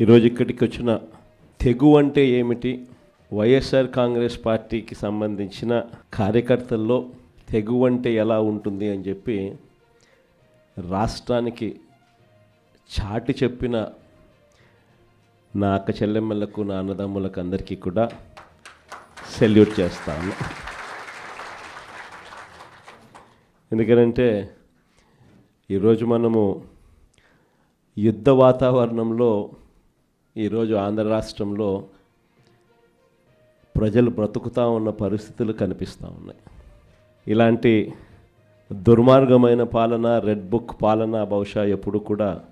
ఈరోజు ఇక్కడికి వచ్చిన తెగు అంటే ఏమిటి? వైఎస్ఆర్ కాంగ్రెస్ పార్టీకి సంబంధించిన కార్యకర్తల్లో తెగు అంటే ఎలా ఉంటుంది అని చెప్పి రాష్ట్రానికి చాటి చెప్పిన నా అక్క చెల్లెమ్మలకు నా అన్నదమ్ములకు అందరికీ కూడా సెల్యూట్ చేస్తాను. ఎందుకంటే ఈరోజు మనము యుద్ధ వాతావరణంలో ఈరోజు ఆంధ్ర రాష్ట్రంలో ప్రజలు బ్రతుకుతూ ఉన్న పరిస్థితులు కనిపిస్తూ ఉన్నాయి. ఇలాంటి దుర్మార్గమైన పాలన రెడ్ బుక్ పాలన బహుశా ఎప్పుడు కూడా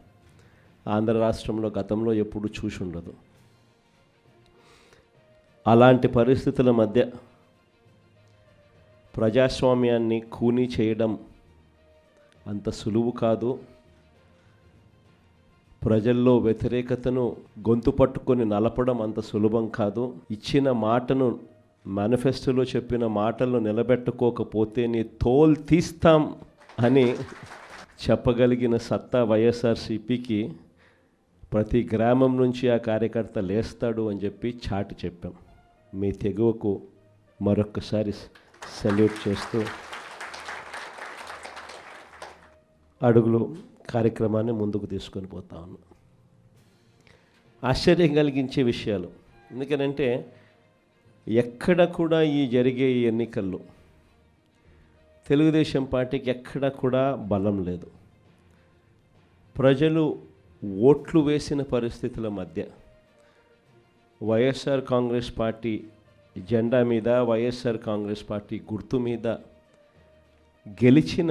ఆంధ్ర రాష్ట్రంలో గతంలో ఎప్పుడు చూసి ఉండదు. అలాంటి పరిస్థితుల మధ్య ప్రజాస్వామ్యాన్ని కూనీ చేయడం అంత సులువు కాదు. ప్రజల్లో వ్యతిరేకతను గొంతు పట్టుకొని నలపడం అంత సులభం కాదు. ఇచ్చిన మాటను మేనిఫెస్టోలో చెప్పిన మాటలను నిలబెట్టుకోకపోతే నీ తోల్ తీస్తాం అని చెప్పగలిగిన సత్తా వైఎస్ఆర్సీపీకి ప్రతి గ్రామం నుంచి ఆ కార్యకర్త లేస్తాడు అని చెప్పి చాటి చెప్పాం. మీ తెగువకు మరొక్కసారి సెల్యూట్ చేస్తూ అడుగులు కార్యక్రమాన్ని ముందుకు తీసుకొని పోతా ఉన్నాం. ఆశ్చర్యం కలిగించే విషయాలు. ఎందుకనంటే ఎక్కడ కూడా ఈ జరిగే ఈ ఎన్నికల్లో తెలుగుదేశం పార్టీకి ఎక్కడ కూడా బలం లేదు. ప్రజలు ఓట్లు వేసిన పరిస్థితుల మధ్య వైఎస్ఆర్ కాంగ్రెస్ పార్టీ జెండా మీద వైఎస్ఆర్ కాంగ్రెస్ పార్టీ గుర్తు మీద గెలిచిన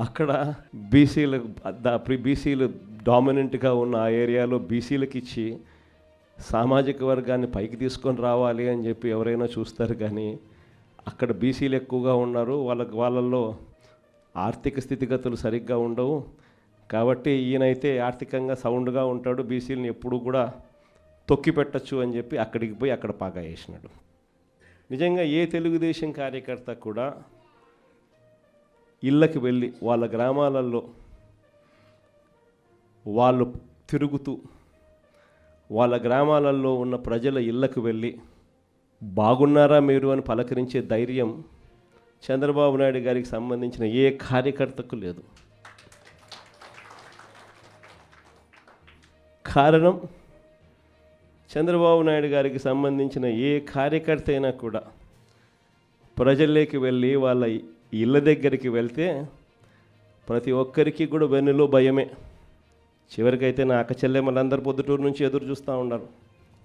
అక్కడ బీసీలు బీసీలు డామినెంట్గా ఉన్న ఆ ఏరియాలో బీసీలకు ఇచ్చి సామాజిక వర్గాన్ని పైకి తీసుకొని రావాలి అని చెప్పి ఎవరైనా చూస్తారు కానీ అక్కడ బీసీలు ఎక్కువగా ఉన్నారు. వాళ్ళకి వాళ్ళల్లో ఆర్థిక స్థితిగతులు సరిగ్గా ఉండవు. కాబట్టి ఈయనైతే ఆర్థికంగా సౌండ్గా ఉంటాడు. బీసీలను ఎప్పుడు కూడా తొక్కి పెట్టచ్చు అని చెప్పి అక్కడికి పోయి అక్కడ పాగా వేసినాడు. నిజంగా ఏ తెలుగుదేశం కార్యకర్త కూడా ఇళ్ళకి వెళ్ళి వాళ్ళ గ్రామాలలో వాళ్ళు తిరుగుతూ వాళ్ళ గ్రామాలలో ఉన్న ప్రజల ఇళ్ళకు వెళ్ళి బాగున్నారా మీరు? అని పలకరించే ధైర్యం చంద్రబాబు నాయుడు గారికి సంబంధించిన ఏ కార్యకర్తకు లేదు. కారణం చంద్రబాబు నాయుడు గారికి సంబంధించిన ఏ కార్యకర్త అయినా కూడా ప్రజల్లోకి వెళ్ళి వాళ్ళ ఇళ్ళ దగ్గరికి వెళ్తే ప్రతి ఒక్కరికి కూడా వెన్నులో భయమే. చివరికైతే నా అక్క చెల్లెమ్మలందరూ పొద్దుటూరు నుంచి ఎదురు చూస్తూ ఉన్నారు.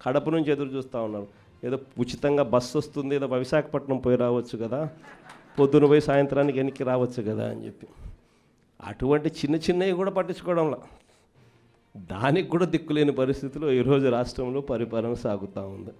కడప నుంచి ఎదురు చూస్తూ ఉన్నారు. ఏదో ఉచితంగా బస్సు వస్తుంది ఏదో విశాఖపట్నం పోయి రావచ్చు కదా పొద్దున పోయి సాయంత్రానికి వెనక్కి రావచ్చు కదా అని చెప్పి. అటువంటి చిన్న చిన్నవి కూడా పట్టించుకోవడంలా. దానికి కూడా దిక్కులేని పరిస్థితిలో ఈరోజు రాష్ట్రంలో పరిపాలన సాగుతూ ఉంది.